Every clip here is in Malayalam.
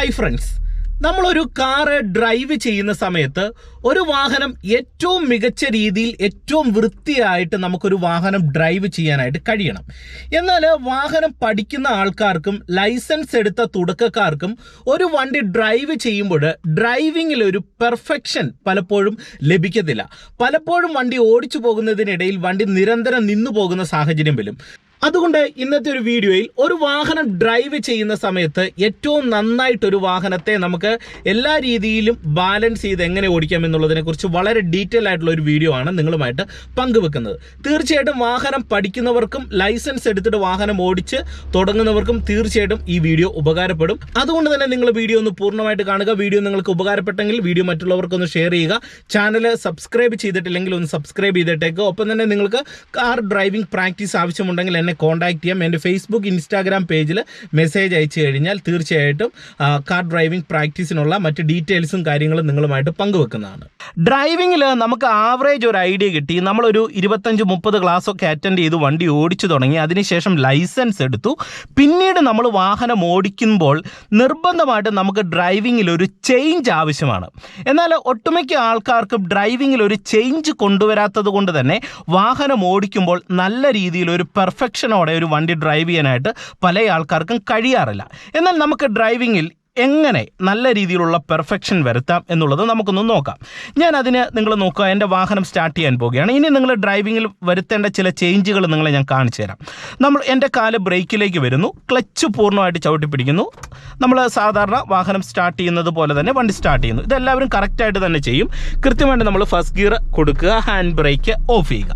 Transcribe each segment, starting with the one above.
ഹായ് ഫ്രണ്ട്സ് നമ്മളൊരു കാറ് ഡ്രൈവ് ചെയ്യുന്ന സമയത്ത് ഒരു വാഹനം ഏറ്റവും മികച്ച രീതിയിൽ ഏറ്റവും വൃത്തിയായിട്ട് നമുക്കൊരു വാഹനം ഡ്രൈവ് ചെയ്യാനായിട്ട് കഴിയണം. എന്നാൽ വാഹനം പഠിക്കുന്ന ആൾക്കാർക്കും ലൈസൻസ് എടുത്ത തുടക്കക്കാർക്കും ഒരു വണ്ടി ഡ്രൈവ് ചെയ്യുമ്പോൾ ഡ്രൈവിങ്ങിൽ ഒരു പെർഫെക്ഷൻ പലപ്പോഴും ലഭിക്കത്തില്ല. പലപ്പോഴും വണ്ടി ഓടിച്ചു പോകുന്നതിനിടയിൽ വണ്ടി നിരന്തരം നിന്നു പോകുന്ന സാഹചര്യം വരും. അതുകൊണ്ട് ഇന്നത്തെ ഒരു വീഡിയോയിൽ ഒരു വാഹനം ഡ്രൈവ് ചെയ്യുന്ന സമയത്ത് ഏറ്റവും നന്നായിട്ടൊരു വാഹനത്തെ നമുക്ക് എല്ലാ രീതിയിലും ബാലൻസ് ചെയ്ത് എങ്ങനെ ഓടിക്കാം എന്നുള്ളതിനെക്കുറിച്ച് വളരെ ഡീറ്റെയിൽ ആയിട്ടുള്ള ഒരു വീഡിയോ ആണ് നിങ്ങളുമായിട്ട് പങ്കുവെക്കുന്നത്. തീർച്ചയായിട്ടും വാഹനം പഠിക്കുന്നവർക്കും ലൈസൻസ് എടുത്തിട്ട് വാഹനം ഓടിച്ച് തുടങ്ങുന്നവർക്കും തീർച്ചയായിട്ടും ഈ വീഡിയോ ഉപകാരപ്പെടും. അതുകൊണ്ട് തന്നെ നിങ്ങൾ വീഡിയോ ഒന്ന് പൂർണമായിട്ട് കാണുക. വീഡിയോ നിങ്ങൾക്ക് ഉപകാരപ്പെട്ടെങ്കിൽ വീഡിയോ മറ്റുള്ളവർക്കൊന്ന് ഷെയർ ചെയ്യുക. ചാനൽ സബ്സ്ക്രൈബ് ചെയ്തിട്ടില്ലെങ്കിൽ ഒന്ന് സബ്സ്ക്രൈബ് ചെയ്തിട്ടേക്കുക ഒപ്പം തന്നെ നിങ്ങൾക്ക് കാർ ഡ്രൈവിംഗ് പ്രാക്ടീസ് ആവശ്യമുണ്ടെങ്കിൽ എന്നെ കോൺടാക്ട് ചെയ്യാം. എന്റെ ഫേസ്ബുക്ക് ഇൻസ്റ്റാഗ്രാം പേജിൽ മെസ്സേജ് അയച്ചു കഴിഞ്ഞാൽ തീർച്ചയായിട്ടും കാർ ഡ്രൈവിംഗ് പ്രാക്ടീസിനുള്ള മറ്റ് ഡീറ്റെയിൽസും കാര്യങ്ങളും നിങ്ങളുമായിട്ട് പങ്കുവെക്കുന്നതാണ്. ഡ്രൈവിങ്ങിൽ നമുക്ക് ആവറേജ് ഒരു ഐഡിയ കിട്ടി. നമ്മളൊരു ഇരുപത്തഞ്ച് മുപ്പത് ഒക്കെ അറ്റൻഡ് ചെയ്ത് വണ്ടി ഓടിച്ചു തുടങ്ങി. അതിനുശേഷം ലൈസൻസ് എടുത്തു. പിന്നീട് നമ്മൾ വാഹനം ഓടിക്കുമ്പോൾ നിർബന്ധമായിട്ട് നമുക്ക് ഡ്രൈവിങ്ങിൽ ഒരു ചേഞ്ച് ആവശ്യമാണ്. എന്നാൽ ഒട്ടുമിക്ക ആൾക്കാർക്കും ഡ്രൈവിങ്ങിൽ ഒരു ചേഞ്ച് കൊണ്ടുവരാത്തത് കൊണ്ട് തന്നെ വാഹനം ഓടിക്കുമ്പോൾ നല്ല രീതിയിൽ ഒരു പെർഫെക്ഷനോടെ ഒരു വണ്ടി ഡ്രൈവ് ചെയ്യാനായിട്ട് പല ആൾക്കാർക്കും കഴിയാറില്ല. എന്നാൽ നമുക്ക് ഡ്രൈവിങ്ങിൽ എങ്ങനെ നല്ല രീതിയിലുള്ള പെർഫെക്ഷൻ വരുത്താം എന്നുള്ളത് നമുക്കൊന്ന് നോക്കാം. ഞാൻ അതിന് നിങ്ങൾ നോക്കുക എന്റെ വാഹനം സ്റ്റാർട്ട് ചെയ്യാൻ പോവുകയാണ്. ഇനി നിങ്ങൾ ഡ്രൈവിങ്ങിൽ വരുത്തേണ്ട ചില ചേഞ്ചുകൾ നിങ്ങളെ ഞാൻ കാണിച്ചു തരാം. നമ്മൾ എന്റെ കാൽ ബ്രേക്കിലേക്ക് വരുന്നു ക്ലച്ച് പൂർണമായിട്ട് ചവിട്ടി പിടിക്കുന്നു. നമ്മൾ സാധാരണ വാഹനം സ്റ്റാർട്ട് ചെയ്യുന്നത് പോലെ തന്നെ വണ്ടി സ്റ്റാർട്ട് ചെയ്യുന്നു. ഇതെല്ലാവരും കറക്റ്റായിട്ട് തന്നെ ചെയ്യും. കൃത്യമായിട്ട് നമ്മൾ ഫസ്റ്റ് ഗിയർ കൊടുക്കുക ഹാൻഡ് ബ്രേക്ക് ഓഫ് ചെയ്യുക.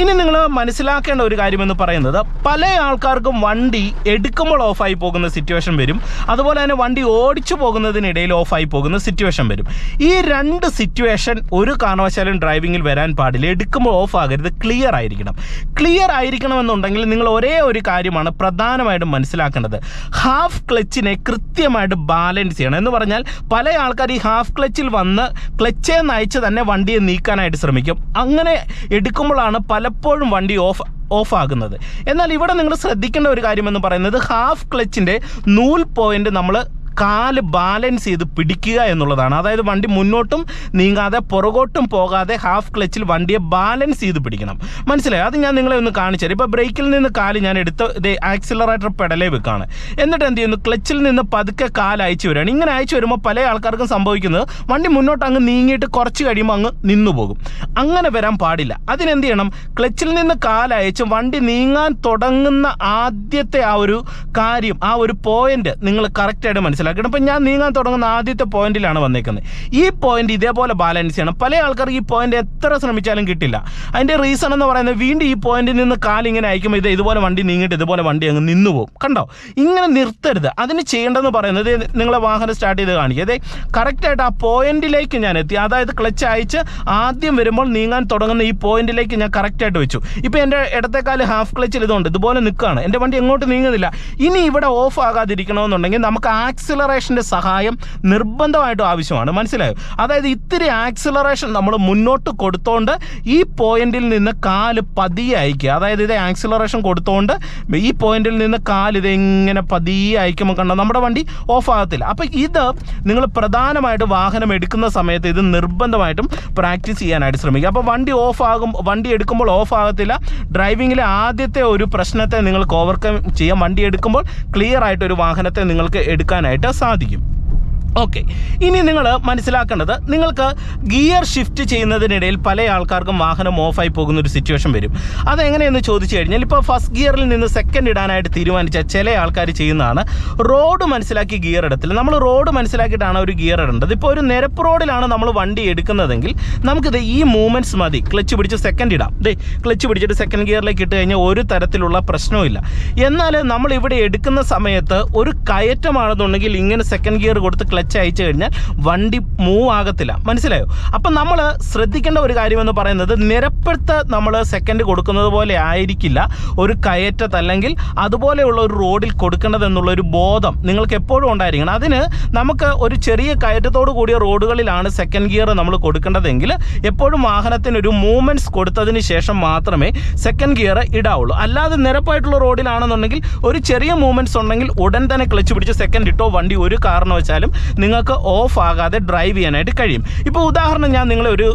ഇനി നിങ്ങൾ മനസ്സിലാക്കേണ്ട ഒരു കാര്യമെന്ന് പറയുന്നത് പല ആൾക്കാർക്കും വണ്ടി എടുക്കുമ്പോൾ ഓഫായി പോകുന്ന സിറ്റുവേഷൻ വരും. അതുപോലെ തന്നെ വണ്ടി ഓടിച്ചു പോകുന്നതിനിടയിൽ ഓഫായി പോകുന്ന സിറ്റുവേഷൻ വരും. ഈ രണ്ട് സിറ്റുവേഷൻ ഒരു കാരണവശാലും ഡ്രൈവിങ്ങിൽ വരാൻ പാടില്ല. എടുക്കുമ്പോൾ ഓഫ് ആകരുത്. ക്ലിയർ ആയിരിക്കണം. ക്ലിയർ ആയിരിക്കണമെന്നുണ്ടെങ്കിൽ നിങ്ങൾ ഒരേ ഒരു കാര്യമാണ് പ്രധാനമായിട്ടും മനസ്സിലാക്കേണ്ടത്. ഹാഫ് ക്ലച്ചിനെ കൃത്യമായിട്ട് ബാലൻസ് ചെയ്യണം. എന്ന് പറഞ്ഞാൽ പല ആൾക്കാർ ഈ ഹാഫ് ക്ലച്ചിൽ വന്ന് ക്ലച്ചേ നയിച്ച് തന്നെ വണ്ടിയെ നീക്കാനായിട്ട് ശ്രമിക്കും. അങ്ങനെ എടുക്കുമ്പോഴാണ് പലപ്പോഴും വണ്ടി ഓഫ് ഓഫ് ആകുന്നത്. എന്നാൽ ഇവിടെ നിങ്ങൾ ശ്രദ്ധിക്കേണ്ട ഒരു കാര്യമെന്ന് പറയുന്നത് ഹാഫ് ക്ലച്ചിന്റെ നൂൽ പോയിന്റ് നമ്മൾ കാൽ ബാലൻസ് ചെയ്ത് പിടിക്കുക എന്നുള്ളതാണ്. അതായത് വണ്ടി മുന്നോട്ടും നീങ്ങാതെ പുറകോട്ടും പോകാതെ ഹാഫ് ക്ലച്ചിൽ വണ്ടിയെ ബാലൻസ് ചെയ്ത് പിടിക്കണം. മനസ്സിലായി? അത് ഞാൻ നിങ്ങളെ ഒന്ന് കാണിച്ചു തരാം. ഇപ്പോൾ ബ്രേക്കിൽ നിന്ന് കാൽ ഞാൻ എടുത്ത് ഇത് ആക്സിലറേറ്റർ പെടലേ വെക്കാണ്. എന്നിട്ട് എന്ത് ചെയ്യുന്നു? ക്ലച്ചിൽ നിന്ന് പതുക്കെ കാൽ അയച്ചു വരികയാണ്. ഇങ്ങനെ അയച്ചു വരുമ്പോൾ പല ആൾക്കാർക്കും സംഭവിക്കുന്നത് വണ്ടി മുന്നോട്ട് അങ്ങ് നീങ്ങിയിട്ട് കുറച്ച് കഴിയുമ്പോൾ അങ്ങ് നിന്നു പോകും. അങ്ങനെ വരാൻ പാടില്ല. അതിനെന്ത് ചെയ്യണം? ക്ലച്ചിൽ നിന്ന് കാലയച്ച് വണ്ടി നീങ്ങാൻ തുടങ്ങുന്ന ആദ്യത്തെ ആ ഒരു കാര്യം ആ ഒരു പോയിന്റ് നിങ്ങൾ കറക്റ്റായിട്ട് മനസ്സിലാക്കണം ഇപ്പം ഞാൻ നീങ്ങാൻ തുടങ്ങുന്ന ആദ്യത്തെ പോയിന്റിലാണ് വന്നേക്കുന്നത്. ഈ പോയിന്റ് ഇതേപോലെ ബാലൻസ് ചെയ്യണം പല ആൾക്കാർക്ക് ഈ പോയിന്റ് എത്ര ശ്രമിച്ചാലും കിട്ടില്ല. അതിന്റെ റീസൺ എന്ന് പറയുന്നത് വീണ്ടും ഈ പോയിന്റിൽ നിന്ന് കാലിങ്ങനെ അയക്കുമ്പോൾ ഇത് ഇതുപോലെ വണ്ടി നീങ്ങിയിട്ട് ഇതുപോലെ വണ്ടി അങ്ങ് നിന്നു പോകും. കണ്ടോ? ഇങ്ങനെ നിർത്തരുത്. അതിന് ചെയ്യേണ്ടതെന്ന് പറയുന്നത് നിങ്ങളെ വാഹനം സ്റ്റാർട്ട് ചെയ്ത് കാണിക്കുക അതെ കറക്റ്റായിട്ട് ആ പോയിന്റിലേക്ക് ഞാൻ എത്തി. അതായത് ക്ലച്ച് അയച്ച് ആദ്യം വരുമ്പോൾ നീങ്ങാൻ തുടങ്ങുന്ന ഈ പോയിന്റിലേക്ക് ഞാൻ കറക്റ്റായിട്ട് വെച്ചു. ഇപ്പോൾ എന്റെ ഇടത്തേക്കാൽ ഹാഫ് ക്ലച്ചിൽ ഇതുണ്ട്. ഇതുപോലെ നിൽക്കുകയാണ്. എന്റെ വണ്ടി എങ്ങോട്ട് നീങ്ങുന്നില്ല. ഇനി ഇവിടെ ഓഫ് ആകാതിരിക്കണമെന്നുണ്ടെങ്കിൽ നമുക്ക് ആക്സിലറേഷന്റെ സഹായം നിർബന്ധമായിട്ടും ആവശ്യമാണ്. മനസ്സിലായോ? അതായത് ഇത്തിരി ആക്സിലറേഷൻ നമ്മൾ മുന്നോട്ട് കൊടുത്തോണ്ട് ഈ പോയിന്റിൽ നിന്ന് കാൽ പതിയെ അയക്കുക അതായത് ഇത് ആക്സിലറേഷൻ കൊടുത്തോണ്ട് ഈ പോയിന്റിൽ നിന്ന് കാൽ ഇത് എങ്ങനെ പതിയെ അയക്കുമ്പോൾ കണ്ടോ? നമ്മുടെ വണ്ടി ഓഫ് ആകത്തില്ല. അപ്പോൾ ഇത് നിങ്ങൾ പ്രധാനമായിട്ട് വാഹനം എടുക്കുന്ന സമയത്ത് ഇത് നിർബന്ധമായിട്ടും പ്രാക്ടീസ് ചെയ്യാനായിട്ട് ശ്രമിക്കുക. അപ്പോൾ വണ്ടി ഓഫ് ആകും വണ്ടി എടുക്കുമ്പോൾ ഓഫ് ആകത്തില്ല. ഡ്രൈവിങ്ങിലെ ആദ്യത്തെ ഒരു പ്രശ്നത്തെ നിങ്ങൾക്ക് ഓവർകം ചെയ്യാം. വണ്ടി എടുക്കുമ്പോൾ ക്ലിയർ ആയിട്ട് ഒരു വാഹനത്തെ നിങ്ങൾക്ക് എടുക്കാനായിട്ട് സാധിക്കും. ഓക്കെ ഇനി നിങ്ങൾ മനസ്സിലാക്കേണ്ടത് നിങ്ങൾക്ക് ഗിയർ ഷിഫ്റ്റ് ചെയ്യുന്നതിനിടയിൽ പല ആൾക്കാർക്കും വാഹനം ഓഫായി പോകുന്ന ഒരു സിറ്റുവേഷൻ വരും. അതെങ്ങനെയെന്ന് ചോദിച്ചു കഴിഞ്ഞാൽ ഇപ്പോൾ ഫസ്റ്റ് ഗിയറിൽ നിന്ന് സെക്കൻഡ് ഇടാനായിട്ട് തീരുമാനിച്ച ചില ആൾക്കാർ ചെയ്യുന്നതാണ്. റോഡ് മനസ്സിലാക്കി ഗിയർ ഇടത്തില്ല. നമ്മൾ റോഡ് മനസ്സിലാക്കിയിട്ടാണ് ഒരു ഗിയർ ഇടേണ്ടത്. ഇപ്പോൾ ഒരു നിരപ്പ് റോഡിലാണ് നമ്മൾ വണ്ടി എടുക്കുന്നതെങ്കിൽ നമുക്കിത് ഈ മൂവ്മെന്റ്സ് മതി. ക്ലച്ച് പിടിച്ച് സെക്കൻഡ് ഇടാം. ദേ ക്ലച്ച് പിടിച്ചിട്ട് സെക്കൻഡ് ഗിയറിലേക്ക് ഇട്ട് കഴിഞ്ഞാൽ ഒരു തരത്തിലുള്ള പ്രശ്നവുമില്ല. എന്നാൽ നമ്മൾ ഇവിടെ എടുക്കുന്ന സമയത്ത് ഒരു കയറ്റമാണെന്നുണ്ടെങ്കിൽ ഇങ്ങനെ സെക്കൻഡ് ഗിയർ കൊടുത്ത് ക്ലച്ച് അയച്ചു കഴിഞ്ഞാൽ വണ്ടി മൂവ് ആകത്തില്ല. മനസ്സിലായോ? അപ്പം നമ്മൾ ശ്രദ്ധിക്കേണ്ട ഒരു കാര്യമെന്ന് പറയുന്നത് നിരപ്പെടുത്ത് നമ്മൾ സെക്കൻഡ് കൊടുക്കുന്നത് പോലെ ആയിരിക്കില്ല. ഒരു കയറ്റത്ത് അല്ലെങ്കിൽ അതുപോലെയുള്ള ഒരു റോഡിൽ കൊടുക്കേണ്ടതെന്നുള്ള ഒരു ബോധം നിങ്ങൾക്ക് എപ്പോഴും ഉണ്ടായിരിക്കണം. അതിന് നമുക്ക് ഒരു ചെറിയ കയറ്റത്തോട് കൂടിയ റോഡുകളിലാണ് സെക്കൻഡ് ഗിയർ നമ്മൾ കൊടുക്കേണ്ടതെങ്കിൽ എപ്പോഴും വാഹനത്തിന് ഒരു മൂവ്മെന്റ്സ് കൊടുത്തതിന് ശേഷം മാത്രമേ സെക്കൻഡ് ഗിയർ ഇടാവുള്ളൂ. അല്ലാതെ നിരപ്പായിട്ടുള്ള റോഡിലാണെന്നുണ്ടെങ്കിൽ ഒരു ചെറിയ മൂവ്മെന്റ്സ് ഉണ്ടെങ്കിൽ ഉടൻ തന്നെ ക്ലച്ച് പിടിച്ച് സെക്കൻഡ് ഇട്ടോ വണ്ടി ഒരു കാരണവശാലും നിങ്ങൾക്ക് ഓഫ് ആകാതെ ഡ്രൈവ് ചെയ്യാനായിട്ട് കഴിയും. ഇപ്പോൾ ഉദാഹരണം ഞാൻ നിങ്ങളെ ഒരു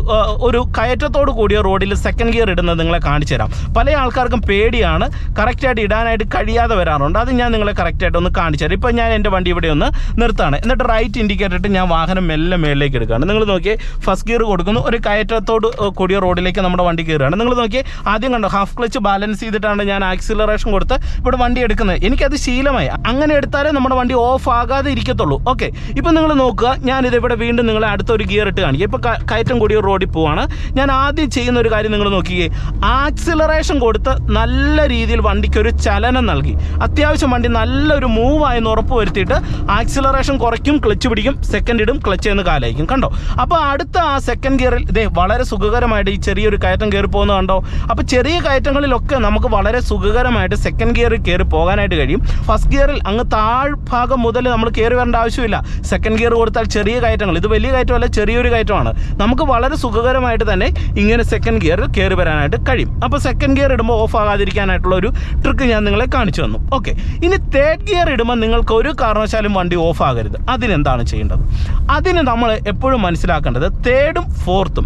ഒരു കയറ്റത്തോട് കൂടിയ റോഡിൽ സെക്കൻഡ് ഗിയർ ഇടുന്നത് നിങ്ങളെ കാണിച്ചു തരാം. പല ആൾക്കാർക്കും പേടിയാണ് കറക്റ്റായിട്ട് ഇടാനായിട്ട് കഴിയാതെ വരാറുണ്ട്. അത് ഞാൻ നിങ്ങളെ കറക്റ്റായിട്ട് ഒന്ന് കാണിച്ചു തരാം. ഇപ്പോൾ ഞാൻ എന്റെ വണ്ടി ഇവിടെ ഒന്ന് നിർത്താണ് എന്നിട്ട് റൈറ്റ് ഇൻഡിക്കേറ്റർ ഇട്ട് ഞാൻ വാഹനം മെല്ലെ മേളിലേക്ക് എടുക്കുകയാണ്. നിങ്ങൾ നോക്കിയേ ഫസ്റ്റ് ഗിയർ കൊടുക്കുന്നു. ഒരു കയറ്റത്തോട് കൂടിയ റോഡിലേക്ക് നമ്മുടെ വണ്ടി കയറുകയാണ്. നിങ്ങൾ നോക്കിയേ ആദ്യം കണ്ടോ ഹാഫ് ക്ലച്ച് ബാലൻസ് ചെയ്തിട്ടാണ് ഞാൻ ആക്സിലറേഷൻ കൊടുത്ത് ഇവിടെ വണ്ടി എടുക്കുന്നത്. എനിക്കത് ശീലമായി. അങ്ങനെ എടുത്താലേ നമ്മുടെ വണ്ടി ഓഫ് ആകാതെ ഇരിക്കത്തുള്ളൂ. ഓക്കെ ഇപ്പം നിങ്ങൾ നോക്കുക ഞാനിത് ഇവിടെ വീണ്ടും നിങ്ങളെ അടുത്തൊരു ഗിയർ ഇട്ട് കാണിക്കുക ഇപ്പോൾ കയറ്റം കൂടിയ റോഡിൽ പോവാണ്. ഞാൻ ആദ്യം ചെയ്യുന്ന ഒരു കാര്യം നിങ്ങൾ നോക്കിയേ ആക്സിലറേഷൻ കൊടുത്ത് നല്ല രീതിയിൽ വണ്ടിക്കൊരു ചലനം നൽകി. അത്യാവശ്യം വണ്ടി നല്ലൊരു മൂവ് ആയെന്ന് ഉറപ്പ് വരുത്തിയിട്ട് ആക്സിലറേഷൻ കുറയ്ക്കും ക്ലച്ച് പിടിക്കും സെക്കൻഡ് ഇടും ക്ലച്ച് എന്ന് കാലായിരിക്കും കണ്ടോ? അപ്പോൾ അടുത്ത ആ സെക്കൻഡ് ഗിയറിൽ ഇതേ വളരെ സുഖകരമായിട്ട് ഈ ചെറിയൊരു കയറ്റം കയറി പോകുന്നത് കണ്ടോ? അപ്പോൾ ചെറിയ കയറ്റങ്ങളിലൊക്കെ നമുക്ക് വളരെ സുഖകരമായിട്ട് സെക്കൻഡ് ഗിയറിൽ കയറി പോകാനായിട്ട് കഴിയും. ഫസ്റ്റ് ഗിയറിൽ അങ്ങ് താഴ്ഭാഗം മുതൽ നമ്മൾ കയറി വരേണ്ട ആവശ്യമില്ല. സെക്കൻഡ് ഗിയർ കൊടുത്താൽ ചെറിയ കയറ്റങ്ങൾ. ഇത് വലിയ കയറ്റമല്ല ചെറിയൊരു കയറ്റമാണ്. നമുക്ക് വളരെ സുഖകരമായിട്ട് തന്നെ ഇങ്ങനെ സെക്കൻഡ് ഗിയറിൽ കയറി വരാനായിട്ട് കഴിയും. അപ്പോൾ സെക്കൻഡ് ഗിയർ ഇടുമ്പോൾ ഓഫ് ആകാതിരിക്കാനായിട്ടുള്ള ഒരു ട്രിക്ക് ഞാൻ നിങ്ങളെ കാണിച്ചു തന്നു. ഓക്കെ ഇനി തേർഡ് ഗിയർ ഇടുമ്പോൾ നിങ്ങൾക്ക് ഒരു കാരണവശാലും വണ്ടി ഓഫ് ആകരുത്. അതിനെന്താണ് ചെയ്യേണ്ടത്? അതിന് നമ്മൾ എപ്പോഴും മനസ്സിലാക്കേണ്ടത് തേർഡും ഫോർത്തും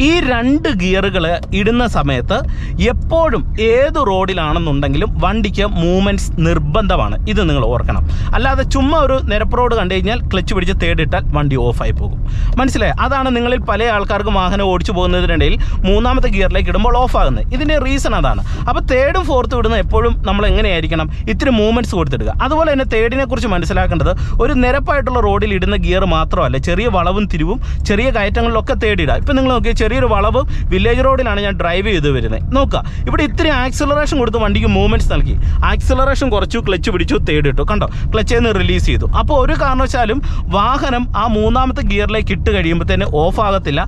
ഈ രണ്ട് ഗിയറുകൾ ഇടുന്ന സമയത്ത് എപ്പോഴും ഏത് റോഡിലാണെന്നുണ്ടെങ്കിലും വണ്ടിക്ക് മൂവ്മെന്റ്സ് നിർബന്ധമാണ്. ഇത് നിങ്ങൾ ഓർക്കണം. അല്ലാതെ ചുമ്മാ ഒരു നിരപ്പ് റോഡ് കണ്ടു കഴിഞ്ഞാൽ ക്ലച്ച് പിടിച്ച് തേടിട്ടാൽ വണ്ടി ഓഫായി പോകും. മനസ്സിലായി? അതാണ് നിങ്ങളിൽ പല ആൾക്കാർക്കും വാഹനം ഓടിച്ചു പോകുന്നതിനിടയിൽ മൂന്നാമത്തെ ഗിയറിലേക്ക് ഇടുമ്പോൾ ഓഫാകുന്നത്. ഇതിന്റെ റീസൺ അതാണ്. അപ്പോൾ തേർഡും ഫോർത്തും ഇടുന്ന എപ്പോഴും നമ്മൾ എങ്ങനെയായിരിക്കണം? ഇത്തിരി മൂവ്മെന്റ്സ് കൊടുത്തിടുക. അതുപോലെ തന്നെ തേർഡിനെ കുറിച്ച് മനസ്സിലാക്കേണ്ടത് ഒരു നിരപ്പായിട്ടുള്ള റോഡിൽ ഇടുന്ന ഗിയർ മാത്രമല്ല ചെറിയ വളവും തിരിവും ചെറിയ കയറ്റങ്ങളിലൊക്കെ തേടിയിടുക. ഇപ്പം നിങ്ങൾ നോക്കിയാൽ ചെറിയൊരു വളവ് വില്ലേജ് റോഡിലാണ് ഞാൻ ഡ്രൈവ് ചെയ്ത് വരുന്നത് നോക്കുക ഇവിടെ ഇത്തിരി ആക്സിലറേഷൻ കൊടുത്ത് വണ്ടിക്ക് മൂവ്മെന്റ്സ് നൽകി. ആക്സിലറേഷൻ കുറച്ചു ക്ലച്ച് പിടിച്ചു തേടിട്ടു കണ്ടോ? ക്ലച്ചിൽ നിന്ന് റിലീസ് ചെയ്തു. അപ്പോൾ ഒരു കാരണവശാലും വാഹനം ആ മൂന്നാമത്തെ ഗിയറിലേക്ക് ഇട്ട് കഴിയുമ്പോൾ തന്നെ ഓഫ് ആകത്തില്ല.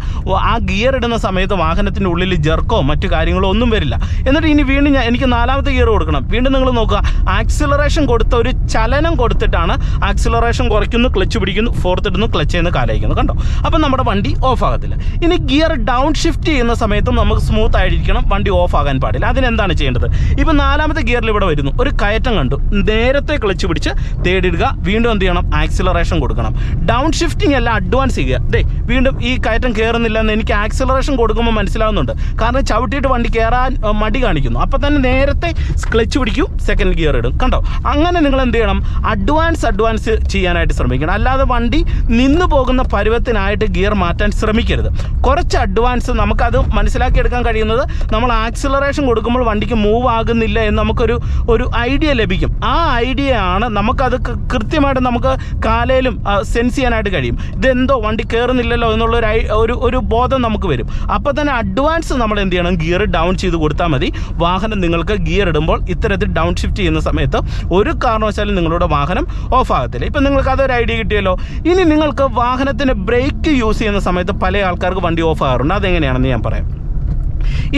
ആ ഗിയർ ഇടുന്ന സമയത്ത് വാഹനത്തിന്റെ ഉള്ളിൽ ജെർക്കോ മറ്റു കാര്യങ്ങളോ ഒന്നും വരില്ല. എന്നിട്ട് ഇനി വീണ്ടും ഞാൻ എനിക്ക് നാലാമത്തെ ഗിയർ കൊടുക്കണം. വീണ്ടും നിങ്ങൾ നോക്കുക. ആക്സിലറേഷൻ കൊടുത്ത ഒരു ചലനം കൊടുത്തിട്ടാണ് ആക്സിലറേഷൻ കുറയ്ക്കുന്നു ക്ലച്ച് പിടിക്കുന്നു ഫോർത്ത് ഇടുന്നു ക്ലച്ച് ചെയ്യുന്ന കാലയിക്കുന്നു. കണ്ടോ? അപ്പം നമ്മുടെ വണ്ടി ഓഫ് ആകത്തില്ല. ഇനി ഗിയർ ഡൗൺ ഷിഫ്റ്റ് ചെയ്യുന്ന സമയത്തും നമുക്ക് സ്മൂത്ത് ആയിരിക്കണം വണ്ടി ഓഫ് ആകാൻ പാടില്ല. അതിനെന്താണ് ചെയ്യേണ്ടത്? ഇപ്പം നാലാമത്തെ ഗിയറിൽ ഇവിടെ വരുന്നു. ഒരു കയറ്റം കണ്ടു. നേരത്തെ ക്ലച്ച് പിടിച്ച് തേടിയിടുക. വീണ്ടും എന്ത് ചെയ്യണം? ആക്സിലറേഷൻ കൊടുക്കണം. ഡൗൺ ഷിഫ്റ്റിംഗ് അല്ല അഡ്വാൻസ് ചെയ്യുക. ദേ വീണ്ടും ഈ കയറ്റം കയറുന്നില്ല എന്ന് എനിക്ക് ആക്സിലറേഷൻ കൊടുക്കുമ്പോൾ മനസ്സിലാവുന്നുണ്ട്. കാരണം ചവിട്ടിയിട്ട് വണ്ടി കയറാൻ മടി കാണിക്കുന്നു. അപ്പം തന്നെ നേരത്തെ ക്ലച്ച് പിടിക്കും സെക്കൻഡ് ഗിയർ ഇടും. കണ്ടോ? അങ്ങനെ നിങ്ങൾ എന്ത് ചെയ്യണം? അഡ്വാൻസ് അഡ്വാൻസ് ചെയ്യാനായിട്ട് ശ്രമിക്കണം. അല്ലാതെ വണ്ടി നിന്നു പോകുന്ന പരുവത്തിനായിട്ട് ഗിയർ മാറ്റാൻ ശ്രമിക്കരുത്. കുറച്ച് അഡ്വാൻസ് നമുക്കത് മനസ്സിലാക്കിയെടുക്കാൻ കഴിയുന്നത് നമ്മൾ ആക്സിലറേഷൻ കൊടുക്കുമ്പോൾ വണ്ടിക്ക് മൂവ് ആകുന്നില്ല എന്ന് നമുക്കൊരു ഒരു ഐഡിയ ലഭിക്കും. ആ ഐഡിയ ആണ് നമുക്കത് കൃത്യമായിട്ട് നമുക്ക് കാലയിലും സെൻസ് ചെയ്യാനായിട്ട് കഴിയും. ഇതെന്തോ വണ്ടി കയറുന്നില്ലല്ലോ എന്നുള്ള ഒരു ഒരു ബോധം നമുക്ക് വരും. അപ്പോൾ തന്നെ അഡ്വാൻസ് നമ്മൾ എന്ത് ചെയ്യണം? ഗിയർ ഡൗൺ ചെയ്ത് കൊടുത്താൽ മതി. വാഹനം നിങ്ങൾക്ക് ഗിയർ ഇടുമ്പോൾ ഇത്തരത്തിൽ ഡൗൺ ഷിഫ്റ്റ് ചെയ്യുന്ന സമയത്ത് ഒരു കാരണവശാലും നിങ്ങളുടെ വാഹനം ഓഫ് ആകത്തില്ല. ഇപ്പം നിങ്ങൾക്ക് അതൊരു ഐഡിയ കിട്ടിയല്ലോ. ഇനി നിങ്ങൾക്ക് വാഹനത്തിന് ബ്രേക്ക് യൂസ് ചെയ്യുന്ന സമയത്ത് പല ആൾക്കാർക്ക് വണ്ടി ഓഫ് ആകാറുണ്ട് അതെങ്ങനെയാണെന്ന് ഞാൻ പറയാം.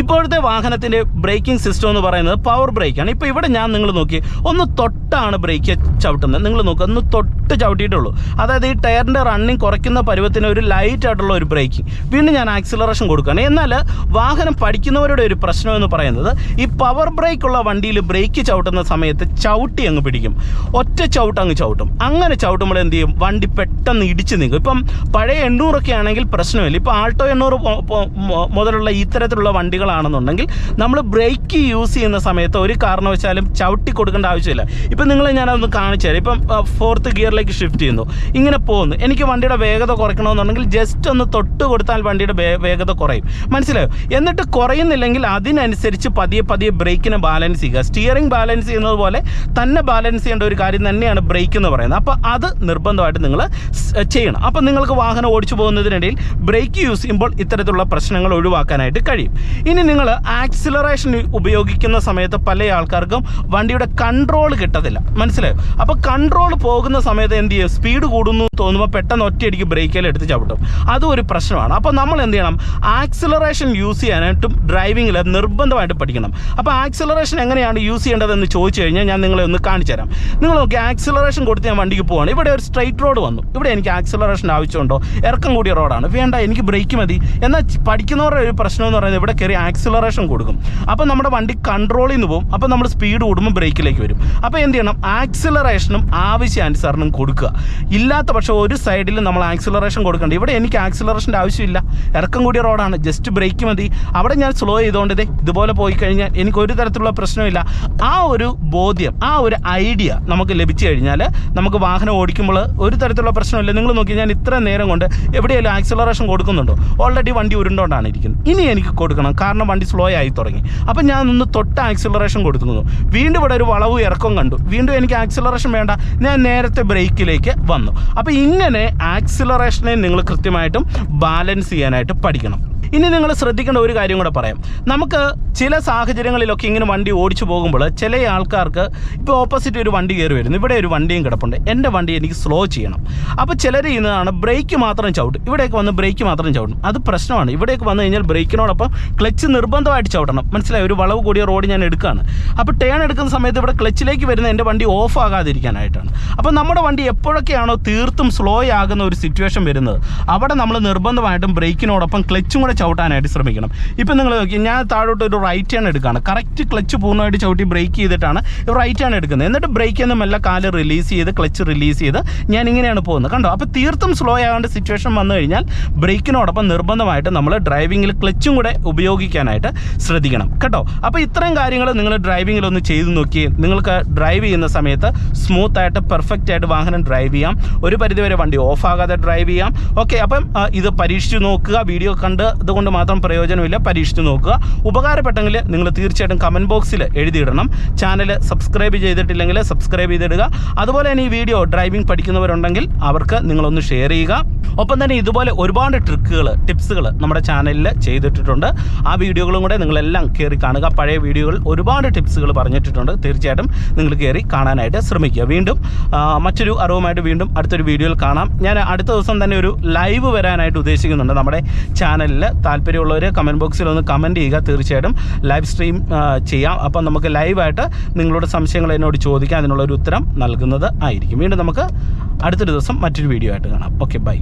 ഇപ്പോഴത്തെ വാഹനത്തിന്റെ ബ്രേക്കിംഗ് സിസ്റ്റം എന്ന് പറയുന്നത് പവർ ബ്രേക്കാണ് ഇപ്പോൾ ഇവിടെ ഞാൻ നിങ്ങൾ നോക്കി ഒന്ന് തൊട്ടാണ് ബ്രേക്ക് ചവിട്ടുന്നത്. നിങ്ങൾ നോക്കുക ഒന്ന് തൊട്ട് ചവിട്ടിയിട്ടുള്ളൂ അതായത് ഈ ടയറിന്റെ റണ്ണിങ് കുറയ്ക്കുന്ന പരുവത്തിന് ഒരു ലൈറ്റ് ആയിട്ടുള്ള ഒരു ബ്രേക്കിംഗ് വീണ്ടും ഞാൻ ആക്സിലറേഷൻ കൊടുക്കുകയാണ്. എന്നാൽ വാഹനം പഠിക്കുന്നവരുടെ ഒരു പ്രശ്നം എന്ന് പറയുന്നത് ഈ പവർ ബ്രേക്കുള്ള വണ്ടിയിൽ ബ്രേക്ക് ചവിട്ടുന്ന സമയത്ത് ചവിട്ടി അങ്ങ് പിടിക്കും. ഒറ്റ ചവിട്ട് അങ്ങ് ചവിട്ടും. അങ്ങനെ ചവിട്ടുമ്പോൾ എന്ത് ചെയ്യും? വണ്ടി പെട്ടെന്ന് ഇടിച്ച് നീങ്ങും ഇപ്പം പഴയ എണ്ണൂറൊക്കെ ആണെങ്കിൽ പ്രശ്നമില്ല. ഇപ്പോൾ ആൾട്ടോ എണ്ണൂറ് മുതലുള്ള ഇത്തരത്തിലുള്ള വണ്ടികളാണെന്നുണ്ടെങ്കിൽ നമ്മൾ ബ്രേക്ക് യൂസ് ചെയ്യുന്ന സമയത്ത് ഒരു കാരണവശാലും ചവിട്ടി കൊടുക്കേണ്ട ആവശ്യമില്ല. ഇപ്പം നിങ്ങൾ ഞാനതൊന്ന് കാണിച്ചു തരാം. ഇപ്പം ഫോർത്ത് ഗിയറിലേക്ക് ഷിഫ്റ്റ് ചെയ്യുന്നു. ഇങ്ങനെ പോകുന്നു. എനിക്ക് വണ്ടിയുടെ വേഗത കുറയ്ക്കണമെന്നുണ്ടെങ്കിൽ ജസ്റ്റ് ഒന്ന് തൊട്ട് കൊടുത്താൽ വണ്ടിയുടെ വേഗത കുറയും. മനസ്സിലായോ? എന്നിട്ട് കുറയുന്നില്ലെങ്കിൽ അതിനനുസരിച്ച് പതിയെ പതിയെ ബ്രേക്കിനെ ബാലൻസ് ചെയ്യുക. സ്റ്റിയറിംഗ് ബാലൻസ് ചെയ്യുന്നത് പോലെ തന്നെ ബാലൻസ് ചെയ്യേണ്ട ഒരു കാര്യം തന്നെയാണ് ബ്രേക്ക് എന്ന് പറയുന്നത്. അപ്പോൾ അത് നിർബന്ധമായിട്ട് നിങ്ങൾ ചെയ്യണം. അപ്പോൾ നിങ്ങൾക്ക് വാഹനം ഓടിച്ചു പോകുന്നതിനിടയിൽ ബ്രേക്ക് യൂസ് ചെയ്യുമ്പോൾ ഇത്തരത്തിലുള്ള പ്രശ്നങ്ങൾ ഒഴിവാക്കാനായിട്ട് കഴിയും. ഇനി നിങ്ങൾ ആക്സിലറേഷൻ ഉപയോഗിക്കുന്ന സമയത്ത് പല ആൾക്കാർക്കും വണ്ടിയുടെ കൺട്രോൾ കിട്ടത്തില്ല. മനസ്സിലായോ? അപ്പോൾ കൺട്രോൾ പോകുന്ന സമയത്ത് എന്ത് ചെയ്യും? സ്പീഡ് കൂടുന്നു തോന്നുമ്പോൾ പെട്ടെന്ന് ഒറ്റയടിക്ക് ബ്രേക്കിൽ എടുത്ത് ചവിട്ടും. അതും ഒരു പ്രശ്നമാണ്. അപ്പോൾ നമ്മൾ എന്ത് ചെയ്യണം? ആക്സിലറേഷൻ യൂസ് ചെയ്യാനായിട്ടും ഡ്രൈവിങ്ങിൽ നിർബന്ധമായിട്ട് പഠിക്കണം. അപ്പോൾ ആക്സിലറേഷൻ എങ്ങനെയാണ് യൂസ് ചെയ്യേണ്ടതെന്ന് ചോദിച്ചു കഴിഞ്ഞാൽ ഞാൻ നിങ്ങളെ ഒന്ന് കാണിച്ചു തരാം. നിങ്ങൾ നോക്കി ആക്സിലറേഷൻ കൊടുത്ത് ഞാൻ വണ്ടിക്ക് പോവാണ്. ഇവിടെ ഒരു സ്ട്രൈറ്റ് റോഡ് വന്നു. ഇവിടെ എനിക്ക് ആക്സിലറേഷൻ ആവശ്യമുണ്ടോ? ഇറക്കം കൂടിയ റോഡാണ് വേണ്ട എനിക്ക് ബ്രേക്ക് മതി. എന്നാൽ പഠിക്കുന്നവരുടെ ഒരു പ്രശ്നം എന്ന് പറയുന്നത് ഇവിടെ കയറി ആക്സിലറേഷൻ കൊടുക്കും. അപ്പോൾ നമ്മുടെ വണ്ടി കൺട്രോളിൽ നിന്ന് പോകും അപ്പോൾ നമ്മൾ സ്പീഡ് കൂടുമ്പോൾ ബ്രേക്കിലേക്ക് വരും. അപ്പോൾ എന്ത് ചെയ്യണം? ആക്സിലറേഷനും ആവശ്യാനുസരണം കൊടുക്കുക. ഇല്ലാത്ത പക്ഷേ ഒരു സൈഡിൽ നമ്മൾ ആക്സിലറേഷൻ കൊടുക്കേണ്ട. ഇവിടെ എനിക്ക് ആക്സിലറേഷന്റെ ആവശ്യമില്ല. ഇറക്കം കൂടിയ റോഡാണ് ജസ്റ്റ് ബ്രേക്ക് മതി. അവിടെ ഞാൻ സ്ലോ ചെയ്തുകൊണ്ട് ദേ ഇതുപോലെ പോയി കഴിഞ്ഞാൽ എനിക്ക് ഒരു തരത്തിലുള്ള പ്രശ്നമില്ല. ആ ഒരു ബോധ്യം ആ ഒരു ഐഡിയ നമുക്ക് ലഭിച്ചു കഴിഞ്ഞാൽ നമുക്ക് വാഹനം ഓടിക്കുമ്പോൾ ഒരു തരത്തിലുള്ള പ്രശ്നമില്ല. നിങ്ങൾ നോക്കി ഞാൻ ഇത്ര നേരം കൊണ്ട് എവിടെയെങ്കിലും ആക്സിലറേഷൻ കൊടുക്കുന്നുണ്ടോ? ഓൾറെഡി വണ്ടി ഉരുണ്ടോണ്ടാണ് ഇരിക്കുന്നത്. ഇനി എനിക്ക് കൊടുക്കണം. കാരണം വണ്ടി സ്ലോ ആയി തുടങ്ങി. അപ്പം ഞാൻ ഒന്ന് തൊട്ട് ആക്സിലറേഷൻ കൊടുക്കുന്നു വീണ്ടും ഇവിടെ ഒരു വളവ് ഇറക്കം കണ്ടു. വീണ്ടും എനിക്ക് ആക്സിലറേഷൻ വേണ്ട. ഞാൻ നേരത്തെ ബ്രേക്കിലേക്ക് വന്നു. അപ്പോൾ ഇങ്ങനെ ആക്സിലറേഷനെ നിങ്ങൾ കൃത്യമായിട്ടും ബാലൻസ് ചെയ്യാനായിട്ട് പഠിക്കണം. ഇനി നിങ്ങൾ ശ്രദ്ധിക്കേണ്ട ഒരു കാര്യം കൂടെ പറയാം. നമുക്ക് ചില സാഹചര്യങ്ങളിലൊക്കെ ഇങ്ങനെ വണ്ടി ഓടിച്ചു പോകുമ്പോൾ ചില ആൾക്കാർക്ക് ഇപ്പോൾ ഓപ്പോസിറ്റ് ഒരു വണ്ടി കയറി വരുന്നു. ഇവിടെ ഒരു വണ്ടിയും കിടപ്പുണ്ട്. എന്റെ വണ്ടി എനിക്ക് സ്ലോ ചെയ്യണം. അപ്പോൾ ചിലർ ചെയ്യുന്നതാണ് ബ്രേക്ക് മാത്രം ചവിട്ടും. ഇവിടേക്ക് വന്ന് ബ്രേക്ക് മാത്രം ചവിട്ടും. അത് പ്രശ്നമാണ്. ഇവിടേക്ക് വന്നു കഴിഞ്ഞാൽ ബ്രേക്കിനോടൊപ്പം ക്ലച്ച് നിർബന്ധമായിട്ട് ചവിട്ടണം. മനസ്സിലായി? ഒരു വളവ് കൂടിയ റോഡ് ഞാൻ എടുക്കുകയാണ് അപ്പോൾ ടേൺ എടുക്കുന്ന സമയത്ത് ഇവിടെ ക്ലച്ചിലേക്ക് വരുന്ന എന്റെ വണ്ടി ഓഫ് ആകാതിരിക്കാനായിട്ടാണ്. അപ്പോൾ നമ്മുടെ വണ്ടി എപ്പോഴൊക്കെയാണോ തീർത്തും സ്ലോ ആകുന്ന ഒരു സിറ്റുവേഷൻ വരുന്നത് അവിടെ നമ്മൾ നിർബന്ധമായിട്ടും ബ്രേക്കിനോടൊപ്പം ക്ലച്ചും കൂടെ ചവിട്ടാനായിട്ട് ശ്രമിക്കണം. ഇപ്പം നിങ്ങൾ നോക്കി ഞാൻ താഴോട്ട് ഒരു റൈറ്റ് ഹാൻഡ് എടുക്കുകയാണ്. കറക്റ്റ് ക്ലച്ച് പൂർണമായിട്ട് ചവിട്ടി ബ്രേക്ക് ചെയ്തിട്ടാണ് റൈറ്റ് ഹാൻഡ് എടുക്കുന്നത്. എന്നിട്ട് ബ്രേക്ക് എന്ന മെല്ലെ കാൽ റിലീസ് ചെയ്ത് ക്ലച്ച് റിലീസ് ചെയ്ത് ഞാൻ ഇങ്ങനെയാണ് പോകുന്നത്. കണ്ടോ? അപ്പോൾ തീർത്തും സ്ലോ ആകേണ്ട സിറ്റുവേഷൻ വന്നു കഴിഞ്ഞാൽ ബ്രേക്കിനോടൊപ്പം നിർബന്ധമായിട്ട് നമ്മൾ ഡ്രൈവിങ്ങിൽ ക്ലച്ചും കൂടെ ഉപയോഗിക്കാനായിട്ട് ശ്രദ്ധിക്കണം. കേട്ടോ? അപ്പോൾ ഇത്രയും കാര്യങ്ങൾ നിങ്ങൾ ഡ്രൈവിങ്ങിൽ ഒന്ന് ചെയ്തു നോക്കി. നിങ്ങൾക്ക് ഡ്രൈവ് ചെയ്യുന്ന സമയത്ത് സ്മൂത്തായിട്ട് പെർഫെക്റ്റ് ആയിട്ട് വാഹനം ഡ്രൈവ് ചെയ്യാം. ഒരു പരിധിവരെ വണ്ടി ഓഫ് ആകാതെ ഡ്രൈവ് ചെയ്യാം. ഓക്കെ അപ്പം ഇത് പരീക്ഷിച്ച് നോക്കുക. വീഡിയോ കണ്ട് ഇതുകൊണ്ട് മാത്രം പ്രയോജനമില്ല. പരീക്ഷിച്ച് നോക്കുക. ഉപകാരപ്പെട്ടെങ്കിൽ നിങ്ങൾ തീർച്ചയായിട്ടും കമന്റ് ബോക്സിൽ എഴുതിയിടണം. ചാനൽ സബ്സ്ക്രൈബ് ചെയ്തിട്ടില്ലെങ്കിൽ സബ്സ്ക്രൈബ് ചെയ്തിടുക. അതുപോലെ തന്നെ ഈ വീഡിയോ ഡ്രൈവിംഗ് പഠിക്കുന്നവരുണ്ടെങ്കിൽ അവർക്ക് നിങ്ങളൊന്ന് ഷെയർ ചെയ്യുക. ഒപ്പം തന്നെ ഇതുപോലെ ഒരുപാട് ട്രിക്കുകൾ ടിപ്സുകൾ നമ്മുടെ ചാനലിൽ ചെയ്തിട്ടിട്ടുണ്ട് ആ വീഡിയോകളും കൂടെ നിങ്ങളെല്ലാം കയറി കാണുക. പഴയ വീഡിയോകൾ ഒരുപാട് ടിപ്സുകൾ പറഞ്ഞിട്ടുണ്ട്. തീർച്ചയായിട്ടും നിങ്ങൾ കയറി കാണാനായിട്ട് ശ്രമിക്കുക. വീണ്ടും മറ്റൊരു അറിവുമായിട്ട് വീണ്ടും അടുത്തൊരു വീഡിയോയിൽ കാണാം. ഞാൻ അടുത്ത ദിവസം തന്നെ ഒരു ലൈവ് വരാനായിട്ട് ഉദ്ദേശിക്കുന്നുണ്ട് നമ്മുടെ ചാനലിൽ താല്പര്യമുള്ളവർ കമന്റ് ബോക്സിൽ ഒന്ന് കമന്റ് ചെയ്യുക. തീർച്ചയായിട്ടും ലൈവ് സ്ട്രീം ചെയ്യാം. അപ്പം നമുക്ക് ലൈവായിട്ട് നിങ്ങളുടെ സംശയങ്ങൾ എന്നോട് ചോദിക്കാം അതിനുള്ളൊരു ഉത്തരം നൽകുന്നത് ആയിരിക്കും. വീണ്ടും നമുക്ക് അടുത്തൊരു ദിവസം മറ്റൊരു വീഡിയോ ആയിട്ട് കാണാം. Okay bye